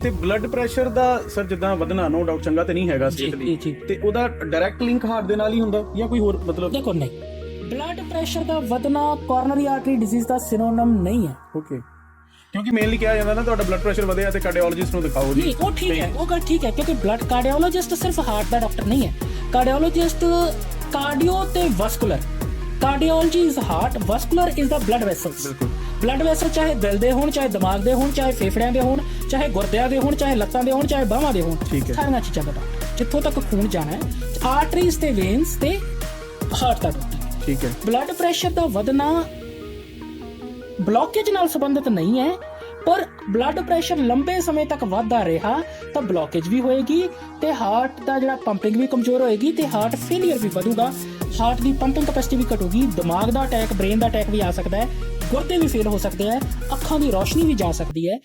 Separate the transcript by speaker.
Speaker 1: ਤੇ blood pressure ਦਾ sir ਜਿੱਦਾਂ ਵਧਣਾ ਨੋ ਡਾਊਟ ਚੰਗਾ ਤੇ ਨਹੀਂ ਹੈਗਾ ਸਟੇਟ ਲਈ
Speaker 2: ਜੀ, ਜੀ।
Speaker 1: ਤੇ ਉਹਦਾ ਡਾਇਰੈਕਟ ਲਿੰਕ ਹਾਰਟ ਦੇ ਨਾਲ ਹੀ ਹੁੰਦਾ ਜਾਂ ਕੋਈ ਹੋਰ ਮਤਲਬ?
Speaker 2: ਦੇਖੋ ਨਹੀਂ। ਬਲੱਡ ਪ੍ਰੈਸ਼ਰ ਦਾ ਵਧਣਾ ਕੋਰਨਰੀ ਆਰਟਰੀ ਡਿਜ਼ੀਜ਼ ਦਾ ਸਿਨੋਨਮ ਨਹੀਂ ਹੈ।
Speaker 1: ਓਕੇ ਕਿਉਂਕਿ ਮੇਨਲੀ ਕਿਹਾ ਜਾਂਦਾ ਨਾ ਤੁਹਾਡਾ ਬਲੱਡ ਪ੍ਰੈਸ਼ਰ ਵਧਿਆ ਤੇ ਕਾਰਡੀਓਲੋਜਿਸਟ ਨੂੰ ਦਿਖਾਓ ਜੀ।
Speaker 2: ਨਹੀਂ ਉਹ ਠੀਕ ਹੈ ਉਹ ਗੱਲ ਠੀਕ ਹੈ ਕਿਉਂਕਿ ਬਲੱਡ ਕਾਰਡੀਓਲੋਜਿਸਟ ਸਿਰਫ ਹਾਰਟ ਦਾ ਡਾਕਟਰ ਨਹੀਂ ਹੈ। ਕਾਰਡੀਓਲੋਜਿਸਟ ਕਾਰਡੀਓ ਤੇ vascular cardiology is heart vascular is the blood vessels
Speaker 1: ਬਿਲਕੁਲ।
Speaker 2: ਬਲੱਡ ਵੈਸਲ ਚਾਹੇ ਦਿਲ ਦੇ ਹੋਣ ਚਾਹੇ ਦਿਮਾਗ ਦੇ ਹੋਣ ਚਾਹੇ ਫੇਫੜਿਆਂ ਦੇ ਹੋਣ ਚਾਹੇ ਗੁਰਦਿਆਂ ਦੇ ਹੋਣ ਚਾਹੇ ਲੱਤਾਂ ਦੇ ਹੋਣ ਚਾਹੇ ਬਾਹਾਂ ਦੇ ਹੋਣ। ਸਾਰੀਆਂ ਚੀਜ਼ਾਂ ਦਾ ਜਿੱਥੋਂ ਤੱਕ ਖੂਨ ਜਾਣਾ ਹੈ ਆਰਟਰੀਜ਼ ਤੇ ਵੇਨਸ ਤੇ ਹਾਰਟ ਡਾਕਟਰ
Speaker 1: ਠੀਕ ਹੈ।
Speaker 2: ਬਲੱਡ ਪ੍ਰੈਸ਼ਰ ਦਾ ਵਧਣਾ ਬਲੌਕੇਜ ਨਾਲ ਸੰਬੰਧਿਤ ਨਹੀਂ ਹੈ ਪਰ ਬਲੱਡ ਪ੍ਰੈਸ਼ਰ ਲੰਬੇ ਸਮੇਂ ਤੱਕ ਵਧਦਾ ਰਿਹਾ, ਤਾਂ ਬਲੌਕੇਜ ਵੀ ਹੋਏਗੀ ਤੇ ਹਾਰਟ ਦਾ ਜਿਹੜਾ ਪੰਪਿੰਗ ਵੀ ਕਮਜ਼ੋਰ ਹੋਏਗੀ ਤੇ ਹਾਰਟ ਫੇਲਿਅਰ ਵੀ ਵਧੂਗਾ। ਹਾਰਟ ਦੀ ਪੰਪਿੰਗ ਕੈਪੈਸਿਟੀ ਵੀ ਘਟੂਗੀ, ਦਿਮਾਗ ਦਾ ਅਟੈਕ ਬ੍ਰੇਨ ਦਾ ਅਟੈਕ ਵੀ ਆ ਸਕਦਾ ਹੈ, ਗੁਰਦੇ ਵੀ ਫੇਲ ਹੋ ਸਕਦੇ ਹੈ, ਅੱਖਾਂ ਦੀ ਰੋਸ਼ਨੀ ਵੀ ਜਾ ਸਕਦੀ ਹੈ।